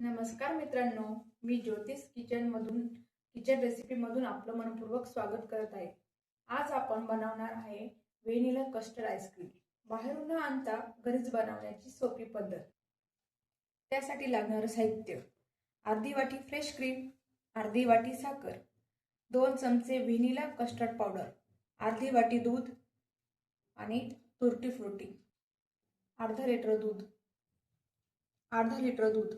नमस्कार मित्रांनो मी ज्योतिष किचन मधून किचन रेसिपी मधून आपलं मनपूर्वक स्वागत करत आहे. आज आपण बनवणार आहे व्हेनिला कस्टर्ड आईस्क्रीम बाहेरून न आणता घरीच बनवण्याची सोपी पद्धत. त्यासाठी लागणारं साहित्य अर्धी वाटी फ्रेश क्रीम अर्धी वाटी साखर दोन चमचे व्हेनिला कस्टर्ड पावडर अर्धी वाटी दूध आणि तुरटी फ्रुटी अर्धा लिटर दूध अर्धा लिटर दूध.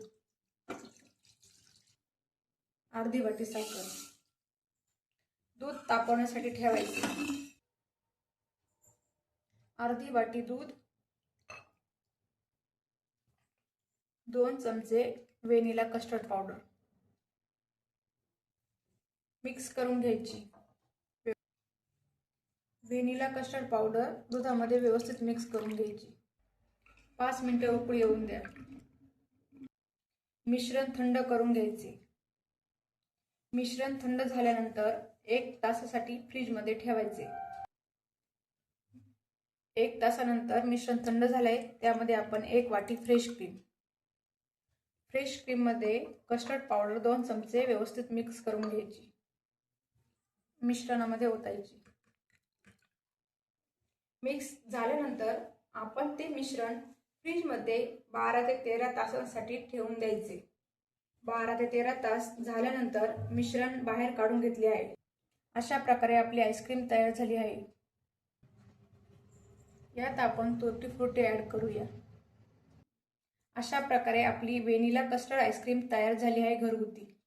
अर्धी वाटी साखर. दूध तापवण्यासाठी ठेवायचे. अर्धी वाटी दूध. दोन चमचे वेनिला कस्टर्ड पावडर. मिक्स करून घ्यायची. वेनिला कस्टर्ड पावडर दुधामध्ये व्यवस्थित मिक्स करून घ्यायची. पाच मिनिटं उकळी येऊन द्या. मिश्रण थंड करून घ्यायचे. मिश्रण थंड झाल्यानंतर एक तासासाठी फ्रीजमध्ये ठेवायचे. एक तासानंतर मिश्रण थंड झालंय त्यामध्ये आपण एक वाटी फ्रेश क्रीम. फ्रेश क्रीममध्ये कस्टर्ड पावडर दोन चमचे व्यवस्थित मिक्स करून घ्यायची. मिश्रणामध्ये ओतायची. मिक्स झाल्यानंतर आपण ते मिश्रण फ्रीजमध्ये बारा ते तेरा तासांसाठी ठेवून द्यायचे. बारा ते तेरा तास झाल्यानंतर मिश्रण बाहेर काढून घेतले आहे. अशा प्रकारे आपली आईस्क्रीम तयार झाली आहे. यात आपण तुरटी फ्रुटी ॲड करूया. अशा प्रकारे आपली वेनिला कस्टर्ड आईस्क्रीम तयार झाली आहे घरगुती.